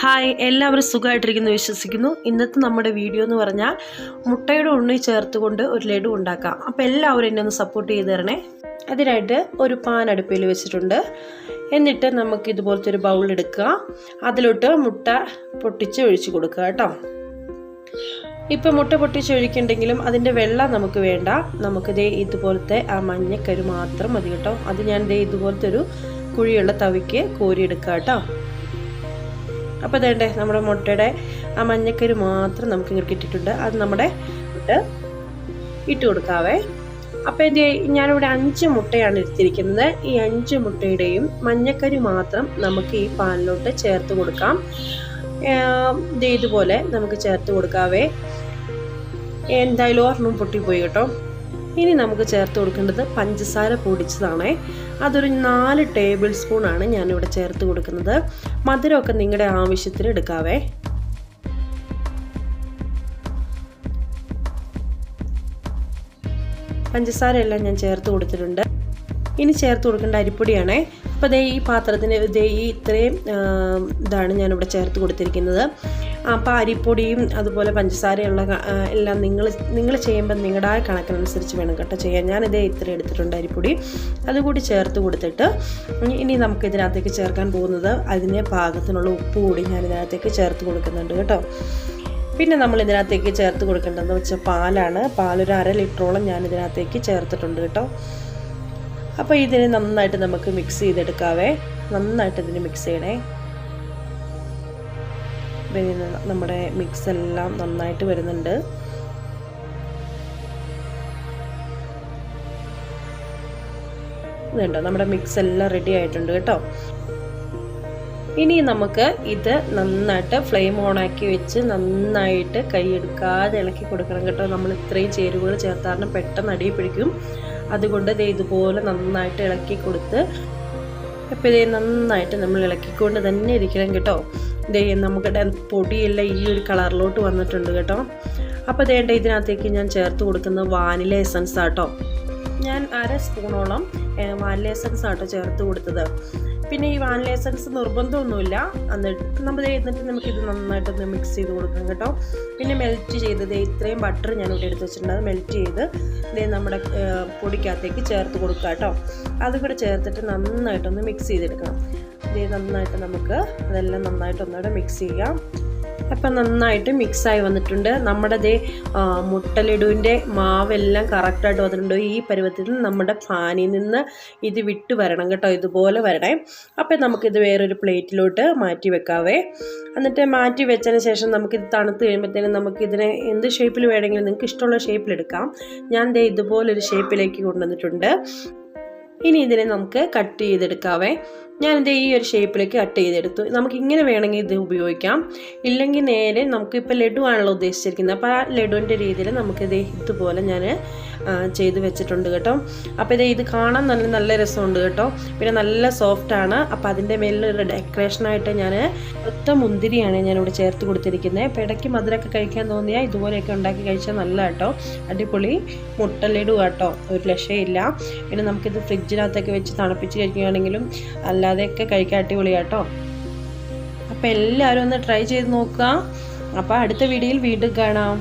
Hi എല്ലാവരും സുഖമായിട്ടിരിക്കുന്നു വിശ്വസിക്കുന്നു. ഇന്നത്തെ നമ്മുടെ വീഡിയോ എന്ന് പറഞ്ഞാൽ മുട്ടയുടെ ഉണ്ണി ചേർത്തുകൊണ്ട് ഒരു ലഡു ഉണ്ടാക്കാം. അപ്പോൾ എല്ലാവരും എന്നെ ഒന്ന് സപ്പോർട്ട് ചെയ്ത് തരണേ. അതിനായിട്ട് ഒരു പാൻ അടുപ്പിൽ വെച്ചിട്ടുണ്ട്. എന്നിട്ട് നമുക്ക് ഇതുപോലത്തെ ഒരു ബൗൾ എടുക്കുക അതിലോട്ട് മുട്ട പൊട്ടിച്ച് ഒഴിച്ച് കൊടുക്കുക കേട്ടോ. ഇപ്പം മുട്ട പൊട്ടിച്ച് ഒഴിക്കുന്നുണ്ടെങ്കിലും അതിന്റെ വെള്ളം നമുക്ക് വേണ്ട. നമുക്ക് ദേ ഇതുപോലത്തെ ആ മഞ്ഞക്കരു മാത്രം മതി കേട്ടോ. അത് ഞാൻ ദേ ഇതുപോലത്തെ ഒരു കുഴിയുള്ള തവിക്ക് കോരിയെടുക്കുക കേട്ടോ. അപ്പോൾ അതേണ്ടേ നമ്മുടെ മുട്ടയുടെ ആ മഞ്ഞക്കരി മാത്രം നമുക്ക് ഇങ്ങനെ കിട്ടിയിട്ടുണ്ട്. അത് നമ്മുടെ ഇട്ട് ഇട്ട് കൊടുക്കാവേ. അപ്പോൾ എന്റെ ഞാനിവിടെ അഞ്ച് മുട്ടയാണ് എടുത്തിരിക്കുന്നത്. ഈ അഞ്ച് മുട്ടയുടെയും മഞ്ഞക്കരി മാത്രം നമുക്ക് ഈ പാനിലോട്ട് ചേർത്ത് കൊടുക്കാം. ഇതുപോലെ നമുക്ക് ചേർത്ത് കൊടുക്കാവേ. എന്തായാലും ഒരെണ്ണം പൊട്ടിപ്പോയി കേട്ടോ. ഇനി നമുക്ക് ചേർത്ത് കൊടുക്കേണ്ടത് പഞ്ചസാര പൊടിച്ചതാണേ. അതൊരു നാല് ടേബിൾ സ്പൂണാണ് ഞാനിവിടെ ചേർത്ത് കൊടുക്കുന്നത്. മധുരമൊക്കെ നിങ്ങളുടെ ആവശ്യത്തിന് എടുക്കാവേ. പഞ്ചസാര എല്ലാം ഞാൻ ചേർത്ത് കൊടുത്തിട്ടുണ്ട്. ഇനി ചേർത്ത് കൊടുക്കേണ്ട അരിപ്പൊടിയാണേ. അപ്പോൾ ദേ ഈ പാത്രത്തിന് ദേ ഈ ഇത്രയും ഇതാണ് ഞാനിവിടെ ചേർത്ത് കൊടുത്തിരിക്കുന്നത്. അപ്പോൾ അരിപ്പൊടിയും അതുപോലെ പഞ്ചസാരയുള്ള എല്ലാം നിങ്ങൾ നിങ്ങൾ ചെയ്യുമ്പോൾ നിങ്ങളുടെ കണക്കിനനുസരിച്ച് വേണം കേട്ടോ ചെയ്യാൻ. ഞാനിതേ ഇത്ര എടുത്തിട്ടുണ്ട് അരിപ്പൊടി. അതുകൂടി ചേർത്ത് കൊടുത്തിട്ട് ഇനി നമുക്ക് ഇതിനകത്തേക്ക് ചേർക്കാൻ പോകുന്നത് അതിന് പാകത്തിനുള്ള ഉപ്പ് കൂടി ഞാൻ ഇതിനകത്തേക്ക് ചേർത്ത് കൊടുക്കുന്നുണ്ട് കേട്ടോ. പിന്നെ നമ്മൾ ഇതിനകത്തേക്ക് ചേർത്ത് കൊടുക്കേണ്ടതെന്ന് വെച്ചാൽ പാലാണ്. പാലൊരു അര ലിറ്ററോളം ഞാൻ ഇതിനകത്തേക്ക് ചേർത്തിട്ടുണ്ട് കേട്ടോ. അപ്പോൾ ഇതിനെ നന്നായിട്ട് നമുക്ക് മിക്സ് ചെയ്തെടുക്കാവേ. നന്നായിട്ട് ഇതിന് മിക്സ് ചെയ്യണേ. നമ്മുടെ മിക്സ് എല്ലാം നന്നായിട്ട് വരുന്നുണ്ട്. ഇതുണ്ടോ നമ്മുടെ മിക്സ് എല്ലാം റെഡി ആയിട്ടുണ്ട് കേട്ടോ. ഇനി നമുക്ക് ഇത് നന്നായിട്ട് ഫ്ലെയിം ഓണാക്കി വെച്ച് നന്നായിട്ട് കൈ എടുക്കാതെ ഇളക്കി കൊടുക്കണം കേട്ടോ. നമ്മൾ ഇത്രയും ചേരുവകൾ ചേർത്താറിന് പെട്ടെന്ന് അടിയിൽ പിടിക്കും. അതുകൊണ്ട് ദേ ഇതുപോലെ നന്നായിട്ട് ഇളക്കി കൊടുത്ത് അപ്പോൾ ഇതേ നന്നായിട്ട് നമ്മൾ ഇളക്കിക്കൊണ്ട് തന്നെ ഇരിക്കണം കേട്ടോ. ഇതേ നമുക്കിടെ പൊടിയെല്ലാം ഈ ഒരു കളറിലോട്ട് വന്നിട്ടുണ്ട് കേട്ടോ. അപ്പോൾ ദേണ്ട ഇതിനകത്തേക്ക് ഞാൻ ചേർത്ത് കൊടുക്കുന്നത് വാനില എസൻസ് ആട്ടോ ഞാൻ അര സ്പൂണോളം വാനില എസൻസ് ആട്ടോ ചേർത്ത് കൊടുത്തത്. പിന്നെ ഈ വാനില എസൻസ് നിർബന്ധമൊന്നുമില്ല. എന്നിട്ട് നമ്മൾ എന്നിട്ട് നമുക്കിത് നന്നായിട്ടൊന്ന് മിക്സ് ചെയ്ത് കൊടുക്കണം കേട്ടോ. പിന്നെ മെൽറ്റ് ചെയ്തത് ഇത്രയും ബട്ടർ ഞാൻ ഇവിടെ എടുത്ത് വെച്ചിട്ടുണ്ട്. മെൽറ്റ് ചെയ്ത് ഇതേ നമ്മുടെ പൊടിക്കകത്തേക്ക് ചേർത്ത് കൊടുക്കുക കേട്ടോ. അതും കൂടെ ചേർത്തിട്ട് നന്നായിട്ടൊന്ന് മിക്സ് ചെയ്തെടുക്കണം. ഇതേ നന്നായിട്ട് നമുക്ക് അതെല്ലാം നന്നായിട്ടൊന്നുകൂടെ മിക്സ് ചെയ്യാം. അപ്പം നന്നായിട്ട് മിക്സായി വന്നിട്ടുണ്ട്. നമ്മുടെ ദേ മുട്ടലിടുവിന്റെ മാവെല്ലാം കറക്റ്റായിട്ട് വന്നിട്ടുണ്ട്. ഈ പരുവത്തിൽ നമ്മുടെ ഫാനിൽ നിന്ന് ഇത് വിട്ട് വരണം കേട്ടോ ഇതുപോലെ വരണേ. അപ്പം നമുക്കിത് വേറൊരു പ്ലേറ്റിലോട്ട് മാറ്റി വെക്കാവേ. എന്നിട്ട് മാറ്റി വെച്ചതിന് ശേഷം നമുക്കിത് തണുത്ത് കഴിയുമ്പോഴത്തേനും നമുക്കിതിനെ എന്ത് ഷേപ്പിൽ വേണമെങ്കിലും നിങ്ങൾക്ക് ഇഷ്ടമുള്ള ഷേപ്പിലെടുക്കാം ഞാൻ ദേ ഇതുപോലൊരു ഷേപ്പിലേക്ക് കൊണ്ടുവന്നിട്ടുണ്ട്. ഇനി ഇതിനെ നമുക്ക് കട്ട് ചെയ്തെടുക്കാവേ. ഞാനിത് ഈ ഒരു ഷേപ്പിലേക്ക് കട്ട് ചെയ്തെടുത്തു. നമുക്ക് ഇങ്ങനെ വേണമെങ്കിൽ ഇത് ഉപയോഗിക്കാം. ഇല്ലെങ്കിൽ നേരെ നമുക്ക് നമുക്കിപ്പോൾ ലഡു ആണല്ലോ ഉദ്ദേശിച്ചിരിക്കുന്നത്. അപ്പോൾ ആ ലഡുവിന്റെ രീതിയിൽ നമുക്കിത് ഇതുപോലെ ഞാൻ ചെയ്ത് വെച്ചിട്ടുണ്ട് കേട്ടോ. അപ്പോൾ ഇത് ഇത് കാണാൻ നല്ല നല്ല രസമുണ്ട് കേട്ടോ. പിന്നെ നല്ല സോഫ്റ്റാണ് അപ്പോൾ അതിന്റെ മേലിലൊരു ഡെക്കറേഷനായിട്ട് ഞാൻ ഒത്ത മുന്തിരിയാണ് ഞാനിവിടെ ചേർത്ത് കൊടുത്തിരിക്കുന്നത്. അപ്പോൾ ഇടയ്ക്ക് മധുരമൊക്കെ കഴിക്കാൻ തോന്നിയാൽ ഇതുപോലെയൊക്കെ ഉണ്ടാക്കി കഴിച്ചാൽ നല്ല കേട്ടോ. അടിപൊളി മുട്ട ലഡു കേട്ടോ. ഒരു രക്ഷയില്ല. പിന്നെ നമുക്കിത് ഫ്രിഡ്ജിനകത്തൊക്കെ വെച്ച് തണുപ്പിച്ച് കഴിക്കുകയാണെങ്കിലും അല്ലാതെയൊക്കെ കഴിക്കാൻ അടിപൊളി കേട്ടോ. അപ്പോൾ എല്ലാവരും ഒന്ന് ട്രൈ ചെയ്ത് നോക്കുക. അപ്പോൾ അടുത്ത വീഡിയോയിൽ വീണ്ടും കാണാം.